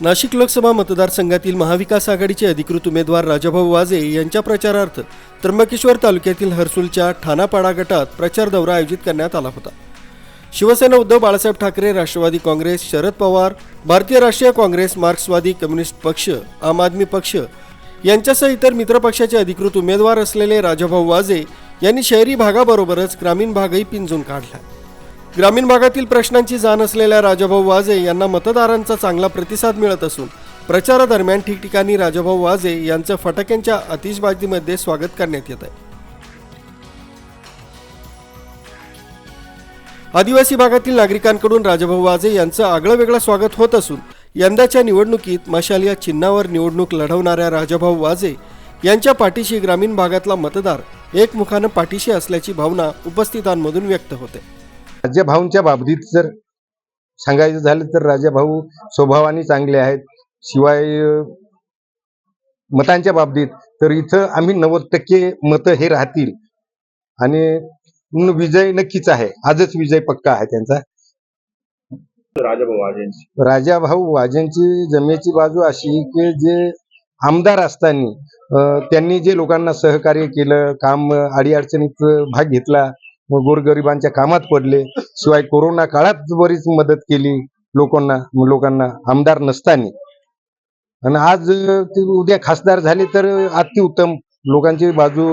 नाशिक लोकसभा मतदारसंघातील महाविकास आघाडीचे अधिकृत उमेदवार राजाभाऊ वाजे यांच्या प्रचारार्थ त्र्यंबकेश्वर तालुक्यातील हर्सुलच्या ठाणापाडा गटात प्रचार दौरा आयोजित करण्यात आला होता. शिवसेना उद्धव बाळासाहेब ठाकरे राष्ट्रवादी काँग्रेस शरद पवार भारतीय राष्ट्रीय काँग्रेस मार्क्सवादी कम्युनिस्ट पक्ष आम आदमी पक्ष यांच्यासह इतर मित्रपक्षाचे अधिकृत उमेदवार असलेले राजाभाऊ वाजे यांनी शहरी भागाबरोबरच ग्रामीण भागही पिंजून काढला. ग्रामीण भागातील प्रश्नांची जाण असलेल्या राजाभाऊ वाजे यांना मतदारांचा चांगला प्रतिसाद मिळत असून प्रचारादरम्यान ठिकठिकाणी राजाभाऊ वाजे यांचं फटाक्यांच्या आतिषबाजीमध्ये स्वागत करण्यात येत आहे. आदिवासी भागातील नागरिकांकडून राजाभाऊ वाजे यांचं आगळं वेगळं स्वागत होत असून यंदाच्या निवडणुकीत मशाल या चिन्हावर निवडणूक लढवणाऱ्या राजाभाऊ वाजे यांच्या पाठीशी ग्रामीण भागातला मतदार एकमुखानं पाठीशी असल्याची भावना उपस्थितांमधून व्यक्त होते. राजाभाऊंच्या बाबतीत जर सांगायचं झालं तर राजाभाऊ स्वभावाने चांगले आहेत. शिवाय मतांच्या बाबतीत तर इथं आम्ही नव्वद टक्के मतं हे राहतील. आणि विजय नक्कीच आहे. आजच विजय पक्का आहे त्यांचा. राजाभाऊ आजेंची राजाभाऊ वाजेंची जमेची बाजू अशी की जे आमदार असताना त्यांनी जे लोकांना सहकार्य केलं काम अडीअडचणीत भाग घेतला गोरगरिबांच्या कामात पडले. शिवाय कोरोना काळात बरीच मदत केली लोकांना लोकांना आमदार नसताना. आणि आज ते उद्या खासदार झाले तर अतिउत्तम. लोकांची बाजू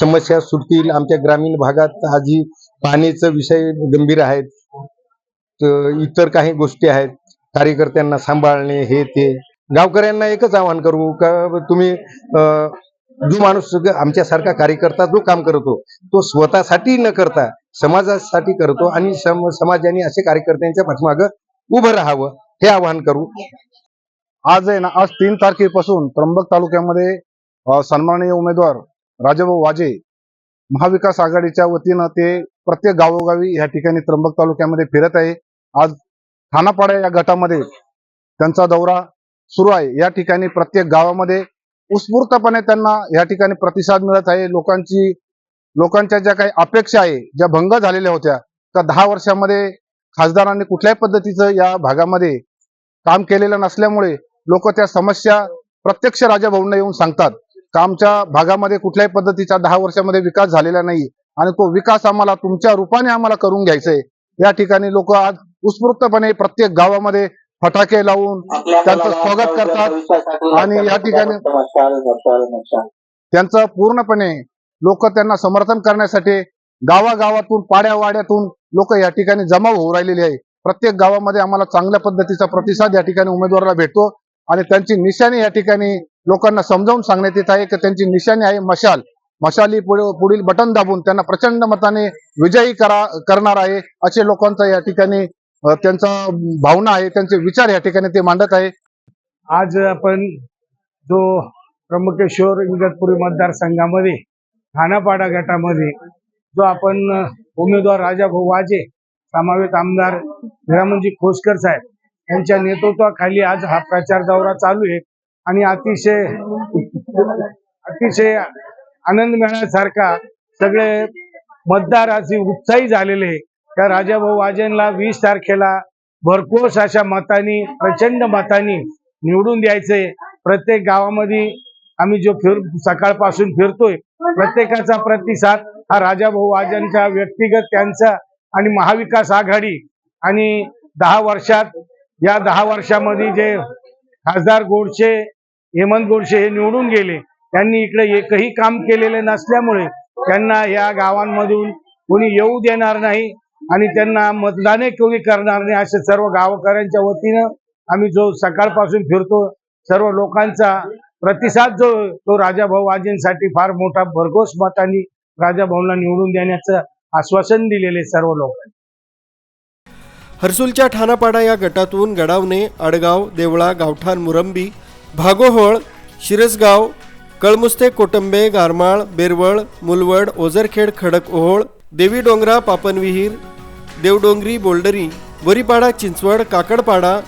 समस्या सुटतील. आमच्या ग्रामीण भागात आजी पाण्याचा विषय गंभीर आहेत. इतर काही गोष्टी आहेत. कार्यकर्त्यांना सांभाळणे हे ते. गावकऱ्यांना एकच आवाहन करू का? तुम्ही जो माणूस आमच्यासारखा कार्यकर्ता जो काम करतो तो स्वतःसाठी न करता समाजासाठी करतो आणि सम- समाजाने असे कार्यकर्त्यांच्या पाठीमागं उभं राहावं हे आवाहन करू. आज आहे ना आज तीन तारखेपासून त्र्यंबक तालुक्यामध्ये सन्माननीय उमेदवार राजाभाऊ वाजे महाविकास आघाडीच्या वतीनं ते प्रत्येक गावोगावी या ठिकाणी त्र्यंबक तालुक्यामध्ये फिरत आहे. आज ठाणापाडा या गटामध्ये त्यांचा दौरा सुरू आहे. या ठिकाणी प्रत्येक गावामध्ये उत्स्फूर्तपणे त्यांना या ठिकाणी प्रतिसाद मिळत आहे. लोकांची लोकांच्या ज्या काही अपेक्षा आहे ज्या भंग झालेल्या होत्या त्या दहा वर्षामध्ये खासदारांनी कुठल्याही पद्धतीचं या भागामध्ये काम केलेलं नसल्यामुळे लोक त्या समस्या प्रत्यक्ष राजाभाऊंना येऊन सांगतात. का आमच्या भागामध्ये कुठल्याही पद्धतीचा दहा वर्षामध्ये विकास झालेला नाही आणि तो विकास आम्हाला तुमच्या रूपाने आम्हाला करून घ्यायचा आहे या ठिकाणी लोक आज उत्स्फूर्तपणे प्रत्येक गावामध्ये फटाके लावून त्यांचं स्वागत करतात आणि या ठिकाणी त्यांचं पूर्णपणे लोक त्यांना समर्थन करण्यासाठी गावागावातून पाड्यावाड्यातून लोक या ठिकाणी जमा होऊ राहिलेले आहे. प्रत्येक गावामध्ये आम्हाला चांगल्या पद्धतीचा प्रतिसाद या ठिकाणी उमेदवाराला भेटतो आणि त्यांची निशाणी या ठिकाणी लोकांना समजावून सांगण्यात येत आहे की त्यांची निशाणी आहे मशाल. मशाली पुढ- पुढील बटन दाबून त्यांना प्रचंड मताने विजयी करा करणार आहे असे लोकांचा या ठिकाणी त्यांचा भावना आहे त्यांचे विचार या ठिकाणी ते मांडत आहे आज आपण जो त्र्यंबकेश्वर इगतपुरी मतदारसंघामध्ये खानापाडा गटामध्ये जो आपण उमेदवार राजाभाऊ वाजे समावेत आमदार हिरामनजी खोसकर साहेब यांच्या नेतृत्वाखाली आज हा प्रचार दौरा चालू आहे आणि अतिशय अतिशय आनंद मिळण्यासारखा सगळे मतदार असे उत्साही झालेले आहे. त्या राजाभाऊ वाजेंना वीस तारखेला भरपूर अशा मतानी प्रचंड मतानी निवडून द्यायचंय प्रत्येक गावामध्ये आम्ही जो फिर सकाळपासून फिरतोय प्रत्येकाचा प्रतिसाद हा राजाभाऊ वाजांचा व्यक्तिगत त्यांचा आणि महाविकास आघाडी आणि दहा वर्षात या दहा वर्षामध्ये जे खासदार गोडसे हेमंत गोडसे हे निवडून गेले त्यांनी इकडे एकही काम केलेले नसल्यामुळे त्यांना या गावांमधून कोणी येऊ देणार नाही. आणि त्यांना मतदानही कोणी करणार नाही असे सर्व गावकऱ्यांच्या वतीनं आम्ही जो सकाळपासून फिरतो सर्व लोकांचा प्रतिसाद जो तो राजाभाऊ आजींसाठी फार मोठा भरघोस मतांनी राजाभाऊंना निवडून देण्याचं आश्वासन दिलेले सर्व लोकांनी हर्सुलच्या ठाणापाडा या गटातून गडावणे आडगाव देवळा गावठाण मुरंबी भागोहोळ शिरसगाव कळमुस्ते कोटंबे गारमाळ बेरवळ मुलवड ओझरखेड खडक ओहोळ देवी डोंगरा पापनविहीर देवडोंगरी बोल्डरी वरीपाडा चिंचवड काकडपाडा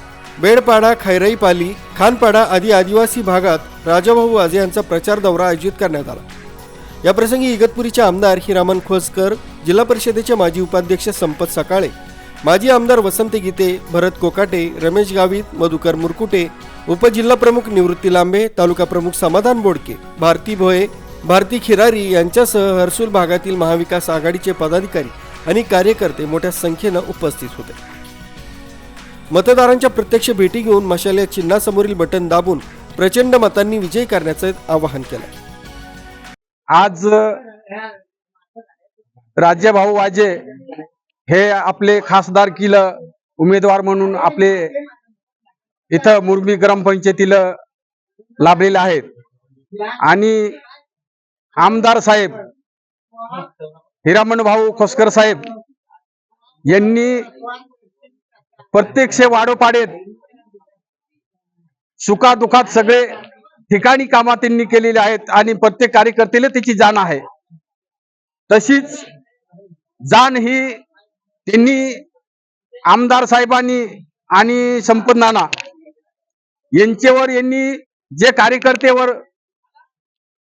बेडपाडा खैराईपाली खानपाडा आदी आदिवासी भागात राजाभाऊ वाजे यांचा प्रचार दौरा आयोजित करण्यात आला. याप्रसंगी इगतपुरीचे आमदार हिरामन खोसकर जिल्हा परिषदेचे माजी उपाध्यक्ष संपत सकाळे माजी आमदार वसंत गीते भरत कोकाटे रमेश गावित मधुकर मुरकुटे उपजिल्हाप्रमुख निवृत्ती लांबे तालुका प्रमुख समाधान बोडके भारती भोये भारती खिरारी यांच्यासह हर्सूल भागातील महाविकास आघाडीचे पदाधिकारी आणि कार्यकर्ते मोठ्या संख्येनं उपस्थित होते. मतदारांच्या प्रत्यक्ष भेटी घेऊन मशाल या चिन्हासमोरील बटन दाबून प्रचंड मतांनी विजयी करण्याचं आवाहन केलं आज राज्यभाऊ वाजे हे आपले खासदार किल उमेदवार म्हणून आपले इथं मुरबी ग्रामपंचायतीला लाभलेले आहेत. आणि आमदार साहेब हिरामण भाऊ खोसकर साहेब यांनी प्रत्यक्ष वाढोपाडेत सुखादुखात सगळे ठिकाणी कामा त्यांनी केलेले आहेत आणि प्रत्येक कार्यकर्त्याला त्याची जाण आहे. तशीच जाण ही त्यांनी आमदार साहेबांनी आणि संपन्नाना यांच्यावर यांनी जे कार्यकर्तेवर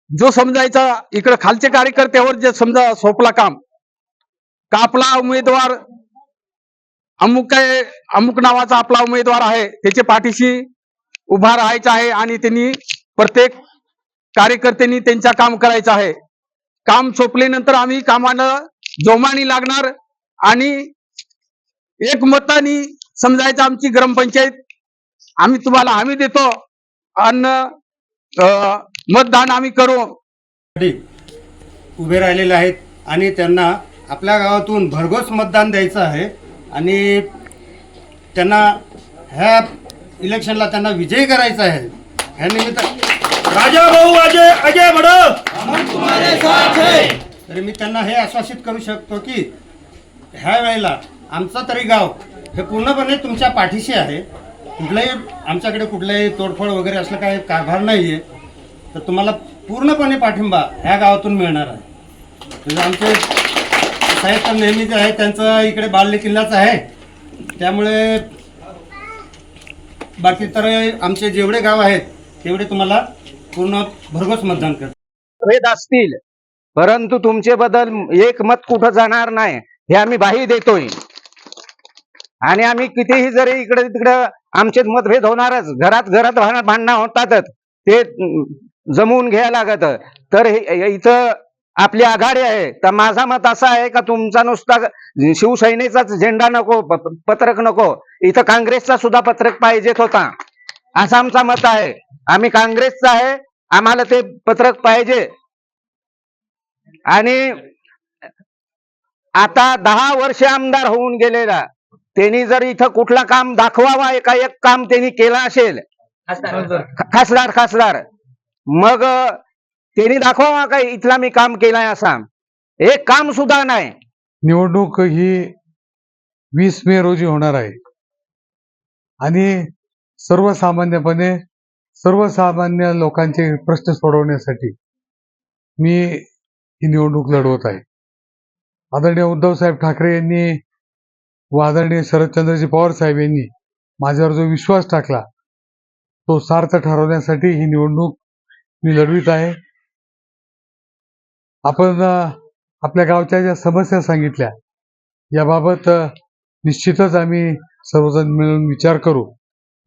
जो समजायचा इकडे खालचे कार्यकर्त्यावर जे समजा सोपला काम. का आपला उमेदवार अमुक काय अमुक नावाचा आपला उमेदवार आहे त्याच्या पाठीशी उभा राहायचा आहे आणि त्यांनी प्रत्येक कार्यकर्त्यांनी त्यांचा काम करायचं आहे. काम सोपल्यानंतर आम्ही कामाला जोमानी लागणार आणि एक मतानी समजायचं आमची ग्रामपंचायत आम्ही तुम्हाला हमी देतो. अन्न अं, मतदान आम्ही करू. उभे राहिलेले आहेत आणि त्यांना आपल्या गावातून भरघोस मतदान द्यायचं आहे आणि त्यांना ह्या इलेक्शनला त्यांना विजयी करायचा आहे. ह्या निमित्त राजा भाऊ अजय अजय बडो! तरी मी त्यांना हे आश्वासित करू शकतो की ह्या वेळेला आमचं तरी गाव हे पूर्णपणे तुमच्या पाठीशी आहे. कुठलंही आमच्याकडे कुठलंही तोडफोड वगैरे असलं काही कारभार नाही आहे तर तुम्हाला पूर्णपणे पाठिंबा ह्या गावातून मिळणार आहे. म्हणजे आमचे साहेब तर नेहमीच आहे त्यांचं इकडे बाल्य किल्लाच आहे. त्यामुळे बाकी तर आमचे जेवढे गाव आहेत तेवढे तुम्हाला पूर्ण भरघोस मतदान करतात भेद असतील परंतु तुमचे बदल एक मत कुठं जाणार नाही हे आम्ही बाही देतोय. आणि आम्ही कितीही जरी इकडे तिकडे आमचे मतभेद होणारच घरात घरात भांडणं होतातच ते जमवून घ्यायला लागत. तर हे- इथं आपली आघाडी आहे. तर माझा मत असा आहे का तुमचा नुसता शिवसेनेचाच झेंडा नको पत्रक नको. इथं काँग्रेसचा सुद्धा पत्रक पाहिजेत होता. असं आमचा मत आहे. आम्ही काँग्रेसचा आहे. आम्हाला ते पत्रक पाहिजे. आणि आता दहा वर्ष आमदार होऊन गेलेला. त्यांनी जर इथं कुठला काम दाखवावा एका एक काम त्यांनी केलं असेल. खासदार खासदार. मग त्यांनी दाखवा का इथला मी काम केलाय असा. एक काम सुद्धा नाही. निवडणूक ही वीस मे रोजी होणार आहे. आणि सर्वसामान्यपणे सर्वसामान्य लोकांचे प्रश्न सोडवण्यासाठी मी ही निवडणूक लढवत आहे. आदरणीय उद्धवसाहेब ठाकरे यांनी व आदरणीय शरदचंद्रजी पवार साहेब यांनी माझ्यावर जो विश्वास टाकला तो सार्थ ठरवण्यासाठी ही निवडणूक मी लढवीत आहे. आपण आपल्या गावच्या ज्या समस्या सांगितल्या याबाबत निश्चितच आम्ही सर्वजण मिळून विचार करू.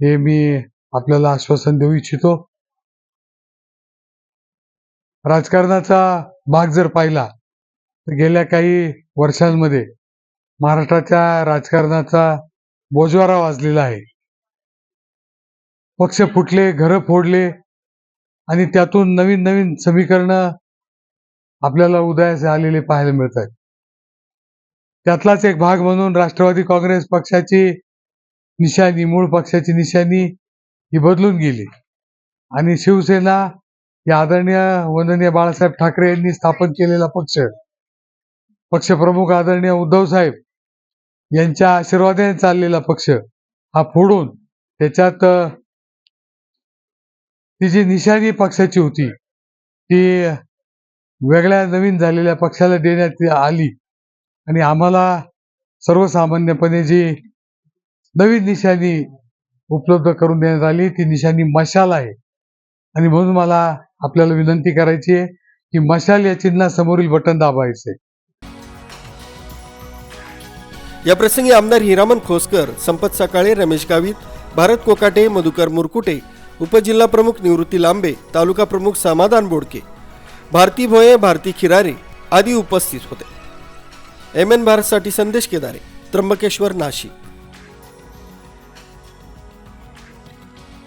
हे मी आपल्याला आश्वासन देऊ इच्छितो. राजकारणाचा भाग जर पाहिला तर गेल्या काही वर्षांमध्ये महाराष्ट्राच्या राजकारणाचा बोजवारा वाजलेला आहे. पक्ष फुटले घरं फोडले आणि त्यातून नवीन नवीन समीकरणं आपल्याला उदयास आलेले पाहायला मिळत आहेत त्यातलाच एक भाग म्हणून राष्ट्रवादी काँग्रेस पक्षाची निशाणी मूळ पक्षाची निशाणी ही बदलून गेली. आणि शिवसेना ही आदरणीय वंदनीय बाळासाहेब ठाकरे यांनी स्थापन केलेला पक्ष पक्षप्रमुख आदरणीय उद्धव साहेब यांच्या आशीर्वादाने चाललेला पक्ष हा फोडून त्याच्यात ती जी निशाणी पक्षाची होती ती वेगळ्या नवीन झालेल्या पक्षाला देण्यात आली. आणि आम्हाला सर्वसामान्यपणे जी नवीन निशाणी उपलब्ध करून देण्यात आली ती निशाणी मशाल आहे. आणि म्हणून मला आपल्याला विनंती करायची आहे की मशाल या चिन्हासमोरील बटन दाबायचे. या प्रसंगी आमदार हिरामन खोसकर संपत सकाळे रमेश गावित भारत कोकाटे मधुकर मुरकुटे उपजिल्हा प्रमुख निवृत्ती लांबे तालुका प्रमुख समाधान बोडके भारती भोये भारती खिरारे आदी उपस्थित होते. एम एन भारतसाठी संदेश केदारे त्र्यंबकेश्वर नाशिक.